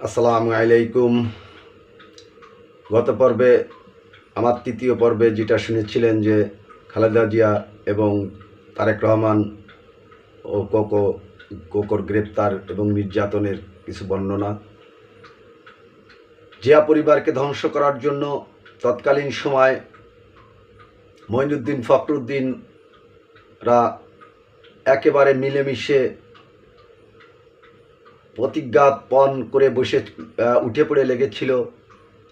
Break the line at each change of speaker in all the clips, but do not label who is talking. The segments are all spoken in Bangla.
আসসালামু আলাইকুম। গত পর্বে, আমার তৃতীয় পর্বে যেটা শুনেছিলেন যে খালেদা জিয়া এবং তারেক রহমান ও কোকো, কোকোর গ্রেপ্তার এবং নির্যাতনের কিছু বর্ণনা। জিয়া পরিবারকে ধ্বংস করার জন্য তৎকালীন সময় মঈনুদ্দিন ফখরুদ্দিনরা একেবারে মিলেমিশে প্রতিজ্ঞাপন করে বসে উঠে পড়ে লেগেছিল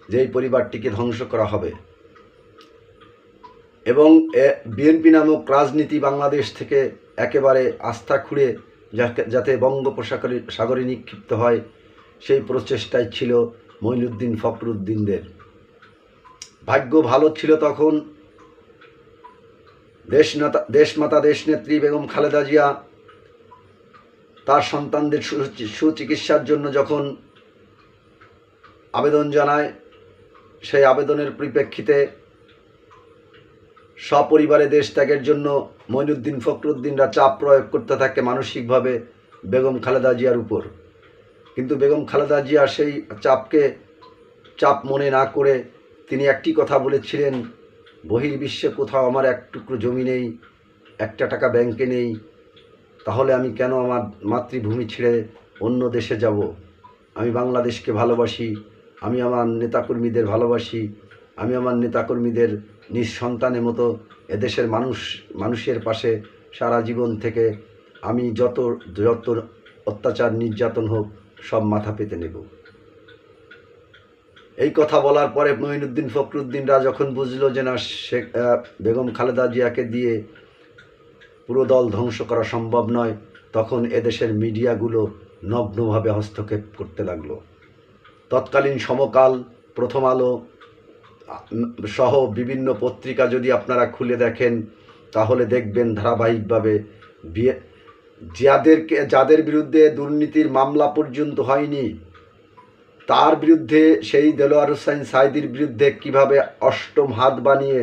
যে এই পরিবারটিকে ধ্বংস করা হবে। এবং বিএনপি নামক রাজনীতি বাংলাদেশ থেকে একেবারে আস্থা খুঁড়ে যাতে বঙ্গোপসাগরে, সাগরে নিক্ষিপ্ত হয়, সেই প্রচেষ্টাই ছিল মঈনুদ্দিন ফখরুদ্দিনদের। ভাগ্য ভালো ছিল তখন। দেশ দেশনেতা, দেশমাতা, দেশনেত্রী বেগম খালেদা জিয়া তার সন্তানদের সুচিকিৎসার জন্য যখন আবেদন জানায়, সেই আবেদনের পরিপ্রেক্ষিতে সপরিবারে দেশ ত্যাগের জন্য মঈনুদ্দিন ফখরুদ্দিনরা চাপ প্রয়োগ করতে থাকে মানসিকভাবে বেগম খালেদা জিয়ার উপর। কিন্তু বেগম খালেদা জিয়া সেই চাপকে, চাপ মনে না করে তিনি একটি কথা বলেছিলেন, বহির্বিশ্বে কোথাও আমার এক টুকরো জমি নেই, একটা টাকা ব্যাংকে নেই তাহলে আমি কেন আমার মাতৃভূমি ছেড়ে অন্য দেশে যাব? আমি বাংলাদেশকে ভালোবাসি, আমি আমার নেতাকর্মীদের ভালোবাসি, আমি আমার নেতাকর্মীদের নিজ সন্তানের মতো এদেশের মানুষ, মানুষের পাশে সারা জীবন থেকে আমি যত যত অত্যাচার, নির্যাতন হোক, সব মাথা পেতে নেব। এই কথা বলার পরে মঈনুদ্দিন ফখরুদ্দিনরা যখন বুঝলো যে না শেখ বেগম খালেদা জিয়াকে দিয়ে পুরো দল ধ্বংস করা সম্ভব নয়। তখন এদেশের মিডিয়াগুলো নগ্নভাবে হস্তক্ষেপ করতে লাগল। তৎকালীন সমকাল, প্রথম আলো সহ বিভিন্ন পত্রিকা যদি আপনারা খুলে দেখেন, তাহলে দেখবেন ধারাবাহিকভাবে বিয়ে যাদেরকে, যাদের বিরুদ্ধে দুর্নীতির মামলা পর্যন্ত হয়নি, তার বিরুদ্ধে সেই দেলোয়ার হোসাইন সাইদির বিরুদ্ধে কীভাবে অষ্টম হাত বানিয়ে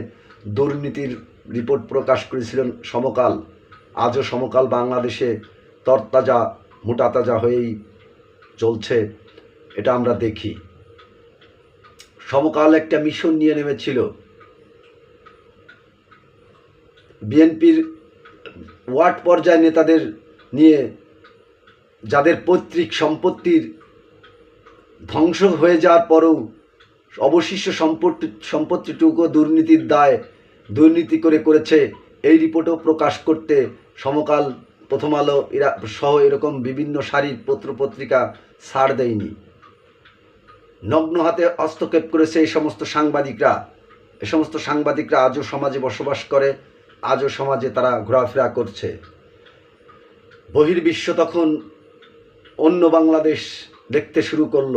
দুর্নীতির রিপোর্ট প্রকাশ করেছিলেন সমকাল। আজও সমকাল বাংলাদেশে তরতাজা, মোটাতাজা হয়েই চলছে, এটা আমরা দেখি। সমকাল একটা মিশন নিয়ে নেমেছিল। বিএনপির ওয়ার্ড পর্যায়ে নেতাদের নিয়ে যাদের পৈতৃক সম্পত্তির ধ্বংস হয়ে যাওয়ার পরেও অবশিষ্ট সম্পত্তি সম্পত্তিটুকু দুর্নীতির দায় দুর্নীতি করে করেছে, এই রিপোর্টও প্রকাশ করতে সমকাল প্রথম আলো এরা সহ এরকম বিভিন্ন সারির পত্র পত্রিকা ছাড় দেয়নি। নগ্ন হাতে হস্তক্ষেপ করেছে এই সমস্ত সাংবাদিকরা। এ সমস্ত সাংবাদিকরা আজও সমাজে বসবাস করে, আজও সমাজে তারা ঘোরাফেরা করছে। বহির্বিশ্ব তখন অন্য বাংলাদেশ দেখতে শুরু করল।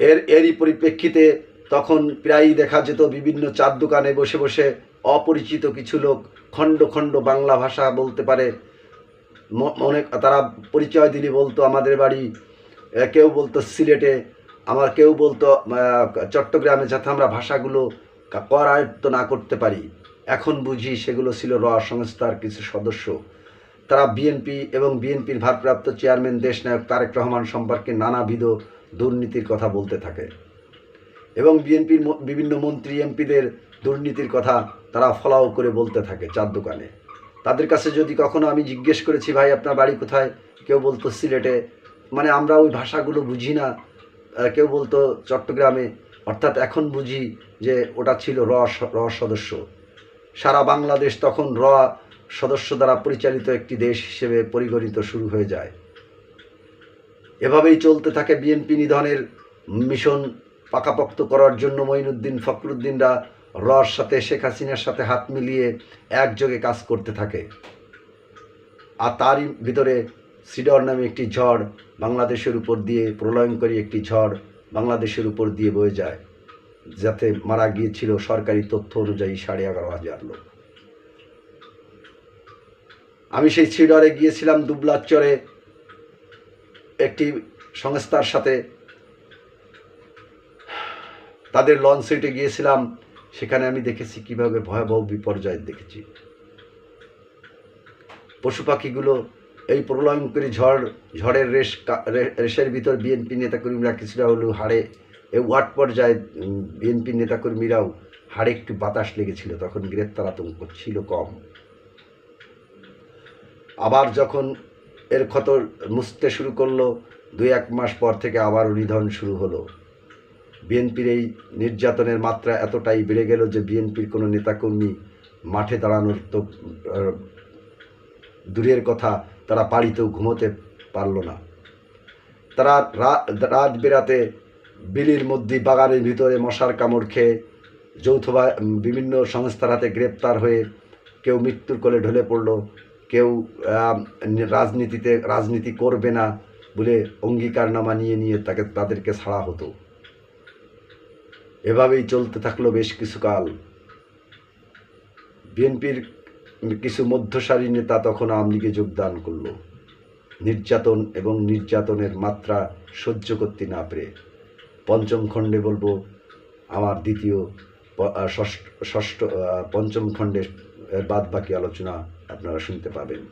এর এরই পরিপ্রেক্ষিতে তখন প্রায়ই দেখা যেত বিভিন্ন চার দোকানে বসে বসে অপরিচিত কিছু লোক খণ্ড খণ্ড বাংলা ভাষা বলতে পারে। মনে, তারা পরিচয় দিলি বলতো আমাদের বাড়ি কেউ বলতো সিলেটে আমার কেউ বলতো চট্টগ্রামে যাতে আমরা ভাষাগুলো কা- কর আয়ত্ত না করতে পারি। এখন বুঝি সেগুলো ছিল র সংস্থার কিছু সদস্য। তারা বিএনপি এবং বিএনপির ভারপ্রাপ্ত চেয়ারম্যান, দেশনায়ক তারেক রহমান সম্পর্কে নানাবিধ দুর্নীতির কথা বলতে থাকে। এবং বিএনপির বিভিন্ন মন্ত্রী, এমপিদের দুর্নীতির কথা তারা ফলাও করে বলতে থাকে চার দোকানে। তাদের কাছে যদি কখনো আমি জিজ্ঞেস করেছি, ভাই, আপনার বাড়ি কোথায়? কেউ বলতো, সিলেটে। মানে আমরা ওই ভাষাগুলো বুঝি না। কেউ বলতো, চট্টগ্রামে। অর্থাৎ এখন বুঝি যে ওটা ছিল র র সদস্য। সারা বাংলাদেশ তখন র সদস্য দ্বারা পরিচালিত একটি দেশ হিসেবে পরিগণিত শুরু হয়ে যায়। এভাবেই চলতে থাকে বিএনপি নিধনের মিশন পাকাপোক্ত করার জন্য মঈনুদ্দিন ফখরুদ্দিনরা রর সাথে শেখ হাসিনার সাথে হাত মিলিয়ে একযোগে কাজ করতে থাকে। আর তারই ভিতরে সিডর নামে একটি ঝড় বাংলাদেশের উপর দিয়ে প্রলয়ঙ্করী একটি ঝড় বাংলাদেশের উপর দিয়ে বয়ে যায়, যাতে মারা গিয়েছিল সরকারি তথ্য অনুযায়ী সাড়ে এগারো হাজার লোক। আমি সেই সিডরে গিয়েছিলাম দুবলাচরে একটি সংস্থার সাথে তাদের লঞ্চ সুইটে গিয়েছিলাম, সেখানে আমি দেখেছি কীভাবে ভয়াবহ বিপর্যয় দেখেছি। পশু পাখিগুলো এই প্রলয়ঙ্করী ঝড়, ঝড়ের রেশ রেশের ভিতর বিএনপি নেতাকর্মীরা কিছুটা হলেও হাড়ে, এই ওয়ার্ড পর্যায়ে বিএনপি নেতাকর্মীরাও হাড়ে একটু বাতাস লেগেছিল, তখন গ্রেপ্তার আতঙ্ক ছিল কম। আবার যখন এর ক্ষত মুছতে শুরু করল, দুই এক মাস পর থেকে আবার নিধন শুরু হলো। বিএনপির এই নির্যাতনের মাত্রা এতটাই বেড়ে গেল যে বিএনপির কোনো নেতাকর্মী মাঠে দাঁড়ানোর তো দূরের কথা তারা বাড়িতেও ঘুমোতে পারল না। তারা রাত বেরাতে বিলির মধ্যে বাগানের ভিতরে মশার কামড় খেয়ে যৌথ বিভিন্ন সংস্থার হাতে গ্রেপ্তার হয়ে কেউ মৃত্যুর কোলে ঢলে পড়ল, কেউ রাজনীতিতে, রাজনীতি করবে না বলে অঙ্গীকারনামা নিয়ে নিয়ে তাকে, তাদেরকে ছাড়া হতো। এভাবেই চলতে থাকল বেশ কিছুকাল। বিএনপির কিছু মধ্যসারী নেতা তখন আওয়ামী লীগে যোগদান করল। নির্যাতন এবং নির্যাতনের মাত্রা সহ্য করতে না পেরে। পঞ্চম খণ্ডে বলব, আমার দ্বিতীয় ষষ্ঠ পঞ্চম খণ্ডের বাদ বাকি আলোচনা আপনারা শুনতে পাবেন।